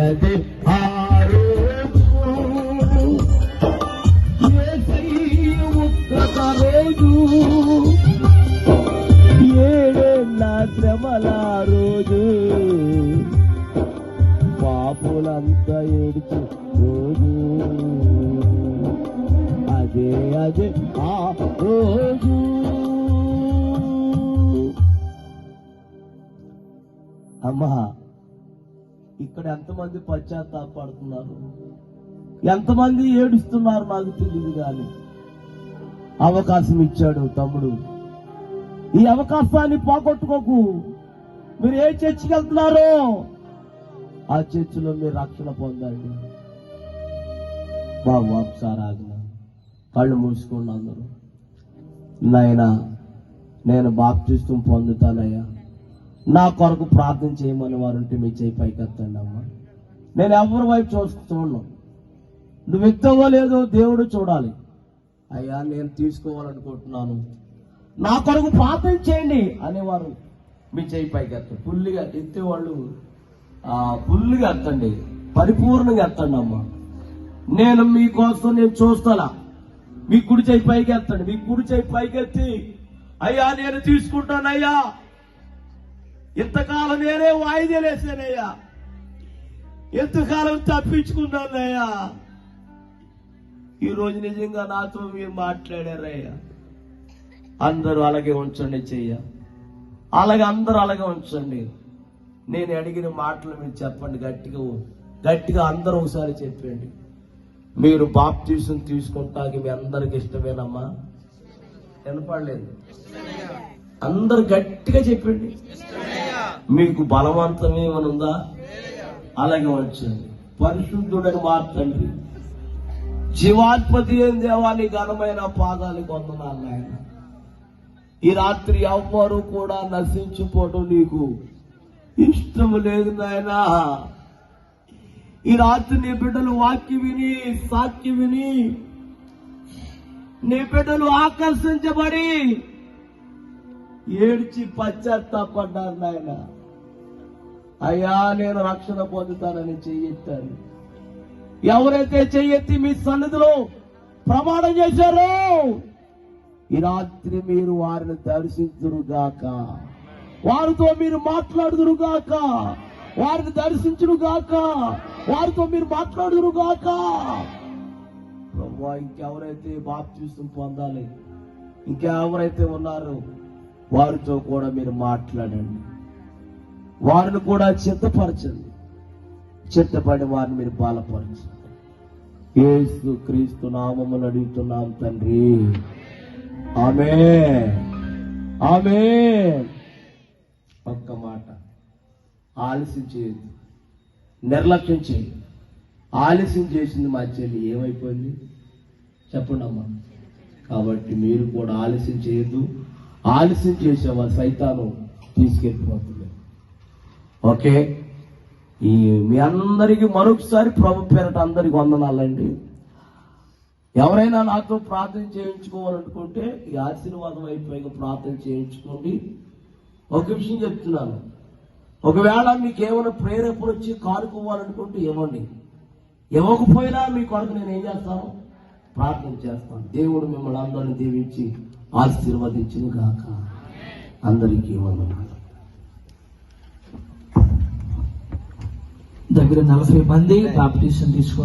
అదే రోజు. ఏడేళ్ళ శ్రమల రోజు. పాపులంతా ఏడుచు రోజు. అదే అదే ఆ రోజు. అమ్మా ఇక్కడ ఎంతమంది పశ్చాత్తాపడుతున్నారు? ఎంతమంది ఏడుస్తున్నారు నాకు తెలియదు కానీ అవకాశం ఇచ్చాడు తమ్ముడు. ఈ అవకాశాన్ని పోగొట్టుకోకు. మీరు ఏ చర్చికి వెళ్తున్నారో ఆ చర్చిలో మీరు రక్షణ పొందండి. బాబు ఒకసారి ఆగిన కళ్ళు మూసుకోండి అందరూ. నాయనా నేను బాప్తిస్తం పొందుతానయ్యా. నా కొరకు ప్రార్థన చేయమని వారు ఉంటే మీ చేయి పైకి ఎత్తండి అమ్మా. నేను ఎవరి వైపు చూస్తూ చూడను. నువ్వు ఎత్తవో లేదో దేవుడు చూడాలి. అయ్యా నేను తీసుకోవాలనుకుంటున్నాను. నా కొరకు ప్రార్థన చేయండి అనేవారు మీ చేయి పైకి ఎత్తండి ఫుల్గా ఎత్తేవాళ్ళు ఆ, ఫుల్గా ఎత్తండి. పరిపూర్ణంగా ఎత్తండి అమ్మా. నేను మీకోసం నేను చూస్తానా మీ కుడి చేయి పైకి ఎత్తండి. మీ కుడి చేయి పైకి ఎత్తి అయ్యా నేను తీసుకుంటానయ్యా. ఇంతకాలం నేనే వాయిదేలేసానయ్యా ఎంతకాలం తప్పించుకున్నానయ్యా. ఈరోజు నిజంగా నాతో మీరు మాట్లాడారయ్యా. అందరూ అలాగే ఉంచండి చెయ్య అలాగే అందరూ అలాగే ఉంచండి. నేను అడిగిన మాటలు మీరు చెప్పండి గట్టిగా గట్టిగా అందరూ ఒకసారి చెప్పండి. మీరు బాప్తీసం తీసుకుంటాకి మీ అందరికి ఇష్టమేనమ్మా? వినపడలేదు. అందరు గట్టిగా చెప్పండి. మీకు బలవంతం ఏమనుందా? అలాగే వచ్చింది పరిశుద్ధుడని మార్చండి జీవాధిపతి ఏం దేవాని ఘనమైన పాదాలు కొందనాలు ఆయన ఈ రాత్రి ఎవ్వరు కూడా నశించిపోవడం నీకు ఇష్టం లేదు నాయనా. ఈ రాత్రి నీ బిడ్డలు వాక్య విని సాక్షి విని నీ బిడ్డలు ఆకర్షించబడి ఏడ్చి పశ్చాత్తాపడ్డారు నాయనా. అయ్యా నేను రక్షణ పొందుతానని చెయ్యెత్తాను. ఎవరైతే చెయ్యెత్తి మీ సన్నిధిలో ప్రమాణం చేశారో ఈ రాత్రి మీరు వారిని దర్శించురుగాక వారితో మీరు మాట్లాడుదురుగాక. వారిని దర్శించురుగాక వారితో మీరు మాట్లాడుదురుగాక. ప్రభా ఇంకెవరైతే బాప్తీసం పొందాలి ఇంకెవరైతే ఉన్నారో వారితో కూడా మీరు మాట్లాడండి. వారిని కూడా చింతపరచండి చింతపడి వారిని మీరు బాలపరచండి. యేసు క్రీస్తు నామములు అడుగుతున్నాం తండ్రి. ఆమె ఆమె ఒక్క మాట. ఆలస్యం చేయొద్దు. నిర్లక్ష్యం చేయదు ఆలస్యం చేసింది మా చెల్లి ఏమైపోయింది? చెప్పండి అమ్మా. కాబట్టి మీరు కూడా ఆలస్యం చేయొద్దు. ఆలస్యం చేసేవా సైతాను తీసుకెళ్ళిపోతుంది ఓకే? ఈ మీ అందరికీ మరొకసారి ప్రభు పేరట అందరికి వందనాలండి. ఎవరైనా నాతో ప్రార్థన చేయించుకోవాలనుకుంటే ఈ ఆశీర్వాదం అయిపోయాక ప్రార్థన చేయించుకోండి. ఒక విషయం చెప్తున్నాను. ఒకవేళ మీకు ఏమైనా ప్రేరేపణ వచ్చి కానుకోవాలనుకుంటే ఇవ్వండి. ఇవ్వకపోయినా మీ కొరకు నేను ఏం చేస్తాను? ప్రార్థన చేస్తాను. దేవుడు మిమ్మల్ని అందరిని దీవించి ఆశీర్వదించిన గాక. అందరికీ వందనాలు. దగ్గర నలభై మంది బాప్టిజం తీసుకున్నారు